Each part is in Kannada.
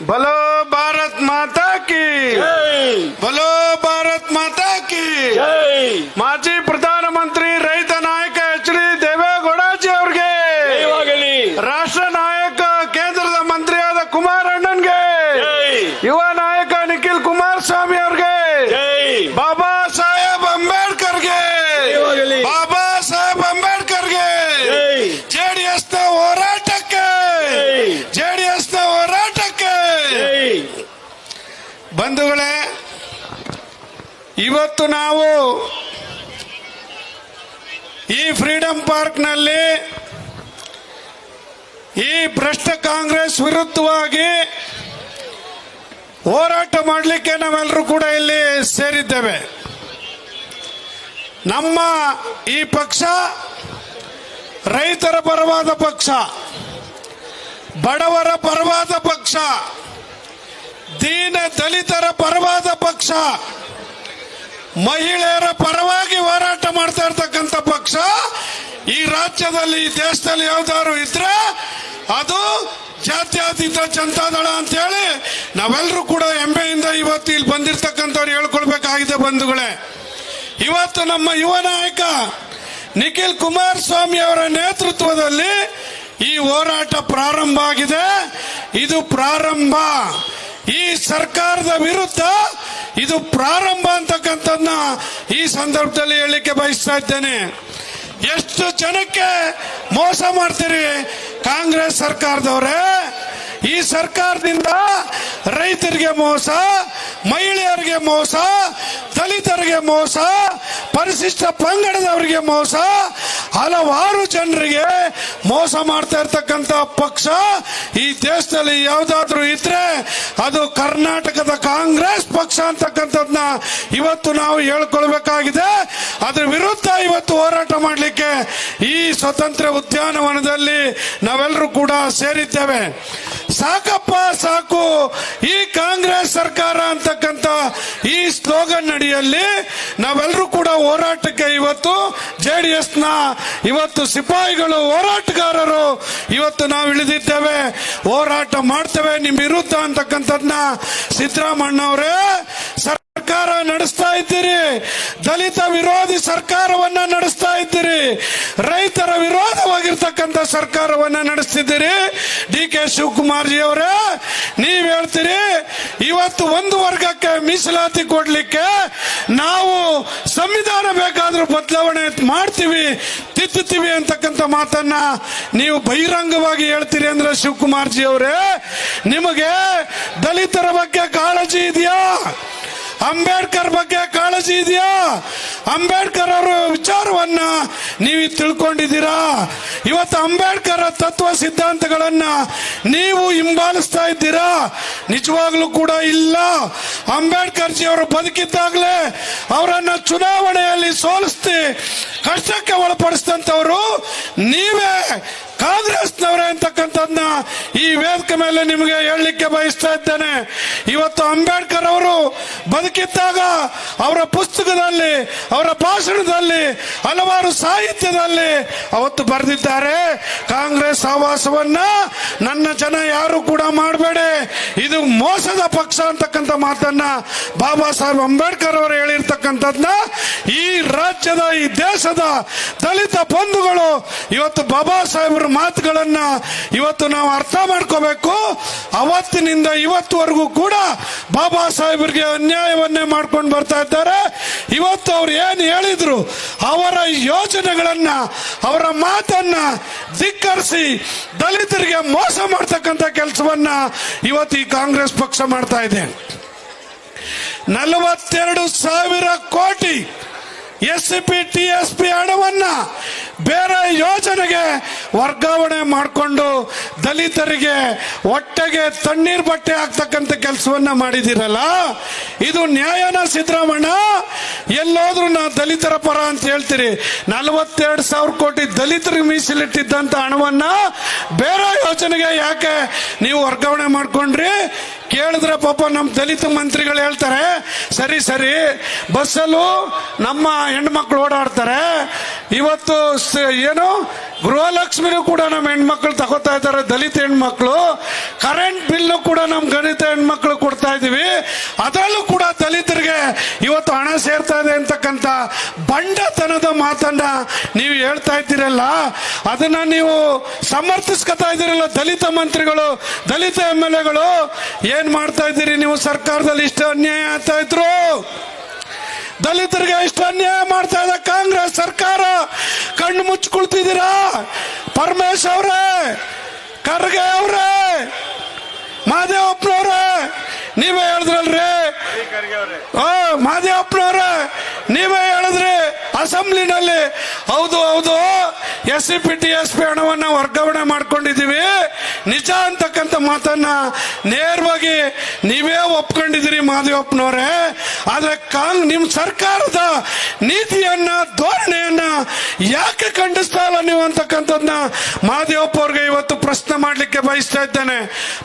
ಬಲೋ ಭಾರತ್ ಮಾತಾ ಕಿ! ಬಲೋ ಭಾರತ್ ಮಾತಾ ಕಿ! ಮಾಜಿ ಪ್ರಧಾನಮಂತ್ರಿ ರೈತ ನಾಯಕ ಎಚ್ ಡಿ ದೇವೇಗೌಡಜಿ ಅವ್ರಿಗೆ! ರಾಷ್ಟ್ರ ನಾಯಕ ಕೇಂದ್ರದ ಮಂತ್ರಿಯಾದ ಕುಮಾರಣ್ಣನ್ಗೆ! ಯುವ ಬಂಧುಗಳೇ, ಇವತ್ತು ನಾವು ಈ ಫ್ರೀಡಂ ಪಾರ್ಕ್ನಲ್ಲಿ ಈ ಭ್ರಷ್ಟ ಕಾಂಗ್ರೆಸ್ ವಿರುದ್ಧವಾಗಿ ಹೋರಾಟ ಮಾಡಲಿಕ್ಕೆ ನಾವೆಲ್ಲರೂ ಕೂಡ ಇಲ್ಲಿ ಸೇರಿದ್ದೇವೆ. ನಮ್ಮ ಈ ಪಕ್ಷ ರೈತರ ಪರವಾದ ಪಕ್ಷ, ಬಡವರ ಪರವಾದ ಪಕ್ಷ ದೀನ ದಲಿತರ ಪರವಾದ ಪಕ್ಷ. ಮಹಿಳೆಯರ ಪರವಾಗಿ ಹೋರಾಟ ಮಾಡ್ತಾ ಇರ್ತಕ್ಕಂಥ ಪಕ್ಷ. ಈ ರಾಜ್ಯದಲ್ಲಿ, ಈ ದೇಶದಲ್ಲಿ ಯಾವ್ದಾದ್ರು ಇದ್ರೆ ಅದು ಜಾತ್ಯತೀತ ಜನತಾದಳ ಅಂತ ಹೇಳಿ ನಾವೆಲ್ಲರೂ ಕೂಡ ಹೆಮ್ಮೆಯಿಂದ ಇವತ್ತು ಇಲ್ಲಿ ಬಂದಿರ್ತಕ್ಕಂಥವ್ರು ಹೇಳ್ಕೊಳ್ಬೇಕಾಗಿದೆ ಬಂಧುಗಳೇ. ಇವತ್ತು ನಮ್ಮ ಯುವ ನಾಯಕ ನಿಖಿಲ್ ಕುಮಾರಸ್ವಾಮಿ ಅವರ ನೇತೃತ್ವದಲ್ಲಿ ಈ ಹೋರಾಟ ಪ್ರಾರಂಭ ಆಗಿದೆ. ಇದು ಪ್ರಾರಂಭ. ಈ ಸರ್ಕಾರದ ವಿರುದ್ಧ ಇದು ಪ್ರಾರಂಭ ಅಂತಕ್ಕಂಥದ್ದನ್ನ ಈ ಸಂದರ್ಭದಲ್ಲಿ ಹೇಳಲಿಕ್ಕೆ ಬಯಸ್ತಾ ಇದ್ದೇನೆ. ಎಷ್ಟು ಜನಕ್ಕೆ ಮೋಸ ಮಾಡ್ತೀರಿ ಕಾಂಗ್ರೆಸ್ ಸರ್ಕಾರದವರೇ? ಈ ಸರ್ಕಾರದಿಂದ ರೈತರಿಗೆ ಮೋಸ, ಮಹಿಳೆಯರಿಗೆ ಮೋಸ, ದಲಿತರಿಗೆ ಮೋಸ, ಪರಿಶಿಷ್ಟ ಪಂಗಡದವರಿಗೆ ಮೋಸ ಹಲವಾರು ಜನರಿಗೆ ಮೋಸ ಮಾಡ್ತಾ ಇರ್ತಕ್ಕಂಥ ಪಕ್ಷ ಈ ದೇಶದಲ್ಲಿ ಯಾವ್ದಾದ್ರು ಇದ್ರೆ ಅದು ಕರ್ನಾಟಕದ ಕಾಂಗ್ರೆಸ್ ಪಕ್ಷ ಅಂತಕ್ಕಂಥದ್ನ ಇವತ್ತು ನಾವು ಹೇಳ್ಕೊಳ್ಬೇಕಾಗಿದೆ. ಅದ್ರ ವಿರುದ್ಧ ಇವತ್ತು ಹೋರಾಟ ಮಾಡಲಿಕ್ಕೆ ಈ ಸ್ವತಂತ್ರ ಉದ್ಯಾನವನದಲ್ಲಿ ನಾವೆಲ್ಲರೂ ಕೂಡ ಸೇರಿದ್ದೇವೆ. ಸಾಕಪ್ಪ, ಸಾಕು. ಈ ಕಾಂಗ್ರೆಸ್ ಸರ್ಕಾರ ಅಂತಕ್ಕಂತ ಈ ಸ್ಲೋಗನ್ ಅಡಿಯಲ್ಲಿ ನಾವೆಲ್ಲರೂ ಕೂಡ ಹೋರಾಟಕ್ಕೆ ಇವತ್ತು ಜೆ ನ ಇವತ್ತು ಸಿಪಾಯಿಗಳು, ಹೋರಾಟಗಾರರು ಇವತ್ತು ನಾವು ಇಳಿದಿದ್ದೇವೆ. ಹೋರಾಟ ಮಾಡ್ತೇವೆ. ನಿಮ್ ವಿರುದ್ಧ ಅಂತಕ್ಕಂಥದ್ನ ಸಿದ್ದರಾಮಣ್ಣ ಅವರೇ, ಸರ್ಕಾರ ನಡೆಸ್ತಾ ಇದ್ದೀರಿ. ದಲಿತ ವಿರೋಧಿ ಸರ್ಕಾರವನ್ನ ನಡೆಸ್ತಾ ಇದ್ದೀರಿ. ರೈತರ ವಿರೋಧವಾಗಿರ್ತಕ್ಕಂಥ ಸರ್ಕಾರವನ್ನ ನಡೆಸ್ತಿದ್ದೀರಿ. ಡಿ ಕೆ ಶಿವಕುಮಾರ್ ಜಿ ಅವರೇ, ನೀವ್ ಹೇಳ್ತೀರಿ, ಇವತ್ತು ಒಂದು ವರ್ಗಕ್ಕೆ ಮೀಸಲಾತಿ ಕೊಡ್ಲಿಕ್ಕೆ ನಾವು ಸಂವಿಧಾನ ಬೇಕಾದ್ರೂ ಬದಲಾವಣೆ ಮಾಡ್ತೀವಿ, ತಿದ್ದುತ್ತೀವಿ ಅಂತಕ್ಕಂಥ ಮಾತನ್ನ ನೀವು ಬಹಿರಂಗವಾಗಿ ಹೇಳ್ತೀರಿ ಅಂದ್ರೆ ಶಿವಕುಮಾರ್ ಜಿ ಅವರೇ, ನಿಮಗೆ ದಲಿತರ ಬಗ್ಗೆ ಕಾಳಜಿ ಇದೆಯಾ? ಅಂಬೇಡ್ಕರ್ ಬಗ್ಗೆ ಕಾಳಜಿ ಇದೆಯಾ? ಅಂಬೇಡ್ಕರ್ ಅವರ ವಿಚಾರವನ್ನ ನೀವು ತಿಳ್ಕೊಂಡಿದ್ದೀರಾ? ಇವತ್ತು ಅಂಬೇಡ್ಕರ್ ತತ್ವ ಸಿದ್ಧಾಂತಗಳನ್ನ ನೀವು ಹಿಂಬಾಲಿಸ್ತಾ ಇದ್ದೀರಾ? ನಿಜವಾಗ್ಲೂ ಕೂಡ ಇಲ್ಲ. ಅಂಬೇಡ್ಕರ್ ಜಿ ಅವರು ಬದುಕಿದ್ದಾಗಲೇ ಅವರನ್ನ ಚುನಾವಣೆಯಲ್ಲಿ ಸೋಲಿಸ್ತಿ, ಕಷ್ಟಕ್ಕೆ ಒಳಪಡಿಸಿದಂತವರು ನೀವೇ ಕಾಂಗ್ರೆಸ್ನವರೇ ಅಂತಕ್ಕಂಥದ್ನ ಈ ವೇದಿಕೆ ಮೇಲೆ ನಿಮಗೆ ಹೇಳಲಿಕ್ಕೆ ಬಯಸ್ತಾ ಇದ್ದೇನೆ. ಇವತ್ತು ಅಂಬೇಡ್ಕರ್ ಅವರು ಬದುಕಿದ್ದಾಗ ಅವರ ಪುಸ್ತಕದಲ್ಲಿ, ಅವರ ಭಾಷಣದಲ್ಲಿ, ಹಲವಾರು ಸಾಹಿತ್ಯದಲ್ಲಿ ಅವತ್ತು ಬರೆದಿದ್ದಾರೆ. ಕಾಂಗ್ರೆಸ್ ಆವಾಸವನ್ನ ನನ್ನ ಜನ ಯಾರು ಕೂಡ ಮಾಡಬೇಡಿ. ಇದು ಮೋಸದ ಪಕ್ಷ ಅಂತಕ್ಕಂಥ ಮಾತನ್ನ ಬಾಬಾ ಸಾಹೇಬ್ ಅಂಬೇಡ್ಕರ್ ಅವರು ಹೇಳಿರ್ತಕ್ಕಂಥದ್ನ ಈ ರಾಜ್ಯದ, ಈ ದೇಶದ ದಲಿತ ಬಂಧುಗಳು ಇವತ್ತು ಬಾಬಾ ಸಾಹೇಬರ ಮಾತುಗಳನ್ನ ಇವತ್ತು ನಾವು ಅರ್ಥ ಮಾಡ್ಕೋಬೇಕು. ಅವತ್ತಿನಿಂದ ಇವತ್ತುವರೆಗೂ ಕೂಡ ಬಾಬಾ ಸಾಹೇಬರಿಗೆ ಅನ್ಯಾಯವನ್ನೇ ಮಾಡ್ಕೊಂಡು ಬರ್ತಾ ಇದ್ದಾರೆ. ಇವತ್ತು ಅವ್ರು ಏನು ಹೇಳಿದ್ರು, ಅವರ ಯೋಜನೆಗಳನ್ನ, ಅವರ ಮಾತನ್ನ ಧಿಕ್ಕರಿಸಿ ದಲಿತರಿಗೆ ಮೋಸ ಮಾಡ್ತಕ್ಕಂಥ ಕೆಲಸವನ್ನ ಇವತ್ತು ಈ ಕಾಂಗ್ರೆಸ್ ಪಕ್ಷ ಮಾಡ್ತಾ ಇದೆ. ನಲವತ್ತೆರಡು ಸಾವಿರ ಕೋಟಿ S P, T S P ಹಣವನ್ನ ಬೇರೆ ಯೋಜನೆಗೆ ವರ್ಗಾವಣೆ ಮಾಡಿಕೊಂಡು ದಲಿತರಿಗೆ ಹೊಟ್ಟೆಗೆ ತಣ್ಣೀರ್ ಬಟ್ಟೆ ಹಾಕ್ತಕ್ಕಂಥ ಕೆಲಸವನ್ನ ಮಾಡಿದಿರಲ್ಲ ಇದು ನ್ಯಾಯನ ಸಿದ್ದರಾಮಣ್ಣ? ಎಲ್ಲೋದ್ರೂ ನಾ ದಲಿತರ ಪರ ಅಂತ ಹೇಳ್ತೀರಿ. ನಲವತ್ತೆರಡು ಸಾವಿರ ಕೋಟಿ ದಲಿತರಿಗೆ ಮೀಸಲಿಟ್ಟಿದ್ದಂಥ ಹಣವನ್ನ ಬೇರೆ ಯೋಜನೆಗೆ ಯಾಕೆ ನೀವು ವರ್ಗಾವಣೆ ಮಾಡ್ಕೊಂಡ್ರಿ? ಕೇಳಿದ್ರೆ ಪಾಪ ನಮ್ಮ ದಲಿತ ಮಂತ್ರಿಗಳು ಹೇಳ್ತಾರೆ, ಸರಿ ಸರಿ, ಬಸ್ಸಲ್ಲೂ ನಮ್ಮ ಹೆಣ್ಮಕ್ಳು ಓಡಾಡ್ತಾರೆ. ಇವತ್ತು ಏನು, ಗೃಹಲಕ್ಷ್ಮಿನೂ ಕೂಡ ನಮ್ಮ ಹೆಣ್ಮಕ್ಳು ತಗೋತಾ ಇದ್ದಾರೆ, ದಲಿತ ಹೆಣ್ಮಕ್ಳು. ಕರೆಂಟ್ ಬಿಲ್ಲು ಕೂಡ ನಮ್ಮ ಗಣಿತ ಹೆಣ್ಮಕ್ಳು ಕೊಡ್ತಾ ಇದ್ದೀವಿ ಅದರಲ್ಲೂ ಕೂಡ ದಲಿತರಿಗೆ ಇವತ್ತು ಹಣ ಸೇರ್ತಾ ಇದೆ ಅಂತಕ್ಕಂಥ ಬಂಡತನದ ಮಾತನ್ನ ನೀವು ಹೇಳ್ತಾ ಇದ್ದೀರಲ್ಲ, ಅದನ್ನ ನೀವು ಸಮರ್ಥಿಸ್ಕೊತಾ ಇದ್ದೀರಲ್ಲ ದಲಿತ ಮಂತ್ರಿಗಳು, ದಲಿತ ಎಂ ಎಲ್ ಏನ್ ಮಾಡ್ತಾ ಇದ್ದೀರಿ ನೀವು? ಸರ್ಕಾರದಲ್ಲಿ ಇಷ್ಟು ಅನ್ಯಾಯ ಆಗ್ತಾ ಇದ್ರು? ದಲಿತರಿಗೆ ಇಷ್ಟು ಅನ್ಯಾಯ ಮಾಡ್ತಾ ಇದೆ ಕಾಂಗ್ರೆಸ್ ಸರ್ಕಾರ ಕಣ್ಣು ಮುಚ್ಚಿಕೊಳ್ತಿದ್ದೀರಾ ಪರಮೇಶ್ ಅವರೇ ಖರ್ಗೆ ಅವರೇ ಮಾದೇವಪ್ಪನವ್ರೆ ನೀವೇ ಹೇಳಿದ್ರಲ್ರಿ? ಮಾದೇವಪ್ಪನವ್ರೆ ನೀವೇ ಹೇಳಿದ್ರಿ? ಅಸೆಂಬ್ಲಿನಲ್ಲಿ. ಹೌದು ಹೌದು. S C P T, S P ಹಣವನ್ನು ವರ್ಗಾವಣೆ ಮಾಡ್ಕೊಂಡಿದ್ದೀವಿ. ನಿಜ ಅಂತಕ್ಕಂಥ ಮಾತನ್ನ ನೇರವಾಗಿ ನೀವೇ ಒಪ್ಕೊಂಡಿದ್ದೀರಿ ಮಾದೇವಪ್ಪನವ್ರೆ. ಆದರೆ ಕಾಂಗ್ ನಿಮ್ಮ ಸರ್ಕಾರದ ನೀತಿಯನ್ನ, ಧೋರಣೆಯನ್ನ ಯಾಕೆ ಖಂಡಿಸ್ತಾ ಇಲ್ಲ ನೀವು ಅಂತಕ್ಕಂಥದ್ದನ್ನ ಮಾದೇವಪ್ಪ ಅವ್ರಿಗೆ ಇವತ್ತು ಪ್ರಶ್ನೆ ಮಾಡಲಿಕ್ಕೆ ಬಯಸ್ತಾ ಇದ್ದೇನೆ.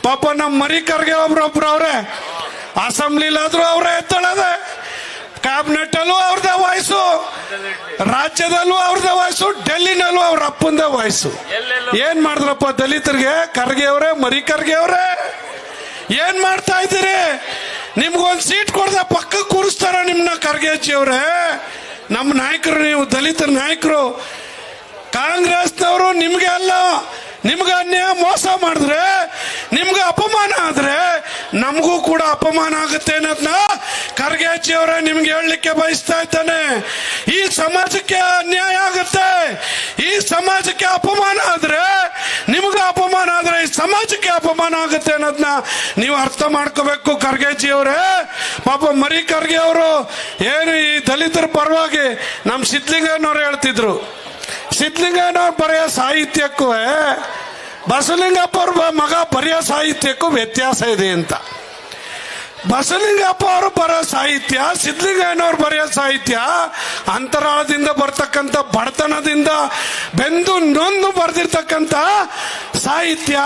ಪಾಪ ನಮ್ಮ ಮರಿಕರ್ಗೆ ಒಬ್ರೊಬ್ರು ಅವರೇ. ಅಸೆಂಬ್ಲಿಲಾದ್ರೂ ಅವರೇ ಎತ್ತಳದೆ. ಕ್ಯಾಬಿನೆಟ್ ಅಲ್ಲೂ ಅವ್ರದೇ ವಾಯ್ಸು ರಾಜ್ಯದಲ್ಲೂ ಅವ್ರದ ವಾಯ್ಸು ಡೆಲ್ಲಿನಲ್ಲೂ ಅವ್ರ ಅಪ್ಪಂದ ವಾಯ್ಸು ಏನ್ ಮಾಡಿದ್ರಪ್ಪ ದಲಿತರಿಗೆ? ಖರ್ಗೆ ಅವರೇ ಮರಿ ಖರ್ಗೆ ಅವರೇ ಏನ್ ಮಾಡ್ತಾ ಇದ್ದೀರಿ? ನಿಮ್ಗೊಂದ್ ಸೀಟ್ ಕೊಡ್ದ ಪಕ್ಕ ಕೂರಿಸ್ತಾರ ನಿಮ್ನ ಖರ್ಗೆಜಿ ಅವರೇ ನಮ್ಮ ನಾಯಕರು ನೀವು ದಲಿತ ನಾಯಕರು. ಕಾಂಗ್ರೆಸ್ನವರು ನಿಮ್ಗೆ ಅಲ್ಲ. ನಿಮ್ಗೆ ಅನ್ಯಾಯ ಮೋಸ ಮಾಡಿದ್ರೆ ನಿಮ್ಗೆ ಅಪಮಾನ ಆದ್ರೆ ನಮಗೂ ಕೂಡ ಅಪಮಾನ ಆಗುತ್ತೆ ಅನ್ನೋದನ್ನ ಖರ್ಗೆಜಿ ಅವರೇ ನಿಮ್ಗೆ ಹೇಳಲಿಕ್ಕೆ ಬಯಸ್ತಾ ಇದ್ದಾನೆ. ಈ ಸಮಾಜಕ್ಕೆ ಅನ್ಯಾಯ ಆಗುತ್ತೆ. ಈ ಸಮಾಜಕ್ಕೆ ಅಪಮಾನ ಆದ್ರೆ, ನಿಮ್ಗೆ ಅಪಮಾನ ಆದ್ರೆ ಈ ಸಮಾಜಕ್ಕೆ ಅಪಮಾನ ಆಗುತ್ತೆ ಅನ್ನೋದನ್ನ ನೀವು ಅರ್ಥ ಮಾಡ್ಕೋಬೇಕು ಖರ್ಗೆಜಿ ಅವರೇ. ಪಾಪ ಮರಿ ಖರ್ಗೆ ಅವರು ಏನು ಈ ದಲಿತರ ಪರವಾಗಿ ನಮ್ಮ ಸಿದ್ಲಿಂಗನವ್ರು ಹೇಳ್ತಿದ್ರು. ಸಿದ್ಲಿಂಗನವ್ರು ಬರೆಯೋ ಸಾಹಿತ್ಯಕ್ಕೂ ಬಸಲಿಂಗಪ್ಪ ಮಗ ಬರೆಯೋ ಸಾಹಿತ್ಯಕ್ಕೂ ವ್ಯತ್ಯಾಸ ಇದೆ ಅಂತ. ಬಸವಲಿಂಗಪ್ಪ ಅವರು ಬರೋ ಸಾಹಿತ್ಯ ಸಿದ್ಧಲಿಂಗಯ್ಯನವ್ರು ಬರೆಯೋ ಸಾಹಿತ್ಯ, ಅಂತರಾಳದಿಂದ ಬರ್ತಕ್ಕಂಥ ಬಡತನದಿಂದ ಬೆಂದು ನೊಂದು ಬರೆದಿರ್ತಕ್ಕಂಥ ಸಾಹಿತ್ಯ,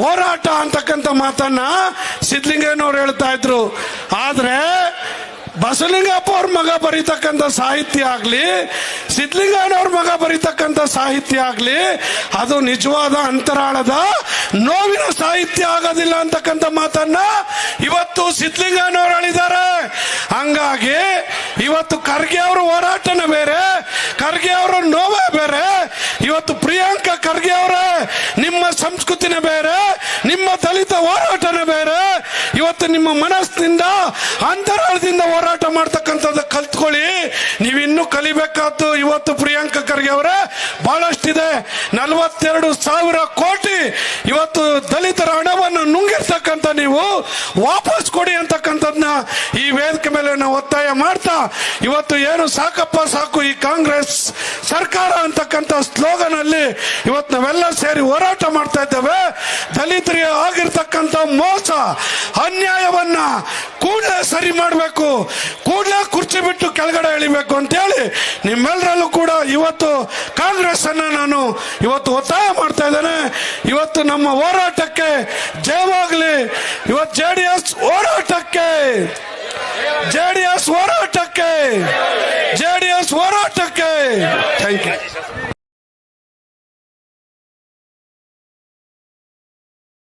ಹೋರಾಟ ಅಂತಕ್ಕಂಥ ಮಾತನ್ನ ಸಿದ್ಧಲಿಂಗಯ್ಯನವ್ರು ಹೇಳ್ತಾ ಇದ್ರು. ಆದ್ರೆ ಬಸವಲಿಂಗಪ್ಪ ಅವ್ರ ಮಗ ಬರೀತಕ್ಕಂಥ ಸಾಹಿತ್ಯ ಆಗ್ಲಿ ಸಿದ್ಲಿಂಗಣ್ಣವ್ರ ಮಗ ಬರೀತಕ್ಕಂಥ ಸಾಹಿತ್ಯ ಆಗ್ಲಿ, ಅದು ನಿಜವಾದ ಅಂತರಾಳದ ನೋವಿನ ಸಾಹಿತ್ಯ ಆಗೋದಿಲ್ಲ ಅಂತಕ್ಕಂಥ ಮಾತನ್ನ ಇವತ್ತು ಸಿದ್ಲಿಂಗಣ್ಣವ್ರು ಹೇಳಿದ್ದಾರೆ. ಹಂಗಾಗಿ ಇವತ್ತು ಖರ್ಗೆ ಅವರ ಹೋರಾಟನ ಬೇರೆ, ಖರ್ಗೆ ಅವರ ನೋವೇ ಬೇರೆ, ಇವತ್ತು ಪ್ರಿಯಾಂಕಾ ಖರ್ಗೆ ಅವರೇ, ನಿಮ್ಮ ಸಂಸ್ಕೃತಿನೇ ಬೇರೆ, ನಿಮ್ಮ ದಲಿತ ಇವತ್ತು ನಿಮ್ಮ ಮನಸ್ಸಿನಿಂದ, ಅಂತರಾಳದಿಂದ ಹೋರಾಟ ಮಾಡ್ತಕ್ಕಂಥದ್ದು ಕಲ್ತ್ಕೊಳ್ಳಿ. ನೀವಿನ್ನೂ ಕಲಿಬೇಕಾದ್ದು ಇವತ್ತು ಪ್ರಿಯಾಂಕ ಖರ್ಗೆ ಅವರೇ. ಬಹಳಷ್ಟಿದೆ. ನಲವತ್ತೆರಡು ಸಾವಿರ ಕೋಟಿ ಇವತ್ತು ದಲಿತರ ಹಣವನ್ನು ನುಂಗಿರ್ತಕ್ಕಂಥ ನೀವು ವಾಪಸ್ ಕೊಡಿ ಅಂತಕ್ಕಂಥದ್ನ ಈ ವೇದಿಕೆ ಮೇಲೆ ನಾವು ಒತ್ತಾಯ ಮಾಡ್ತಾ, ಇವತ್ತು ಏನು ಸಾಕಪ್ಪ ಸಾಕು ಈ ಕಾಂಗ್ರೆಸ್ ಸರ್ಕಾರ ಅಂತಕ್ಕಂಥ ಸ್ಲೋಗನ್ ಅಲ್ಲಿ ಇವತ್ತು ನಾವೆಲ್ಲ ಸೇರಿ ಹೋರಾಟ ಮಾಡ್ತಾ ಇದ್ದೇವೆ. ದಲಿತರಿಗೆ ಆಗಿರ್ತಕ್ಕಂಥ ಮೋಸ ಅನ್ಯಾಯವನ್ನ ಕೂಡಲೇ ಸರಿ ಮಾಡಬೇಕು, ಕೂಡಲೇ ಕುರ್ಚಿ ಬಿಟ್ಟು ಕೆಳಗಡೆ ಎಳಿಬೇಕು ಅಂತೇಳಿ ನಿಮ್ಮೆಲ್ಲರಲ್ಲೂ ಕೂಡ ಇವತ್ತು ಕಾಂಗ್ರೆಸ್ ಅನ್ನ ನಾನು ಇವತ್ತು ಒತ್ತಾಯ ಮಾಡ್ತಾ ಇದ್ದೇನೆ. ಇವತ್ತು ನಮ್ಮ ಹೋರಾಟಕ್ಕೆ ಜಯವಾಗಲಿ. ಇವತ್ತು ಜೆ ಡಿ ಎಸ್ ಹೋರಾಟಕ್ಕೆ ಜೆ ಡಿ ಎಸ್ ಹೋರಾಟಕ್ಕೆ ಜೆ ಡಿ ಎಸ್ ಹೋರಾಟಕ್ಕೆ. Thank you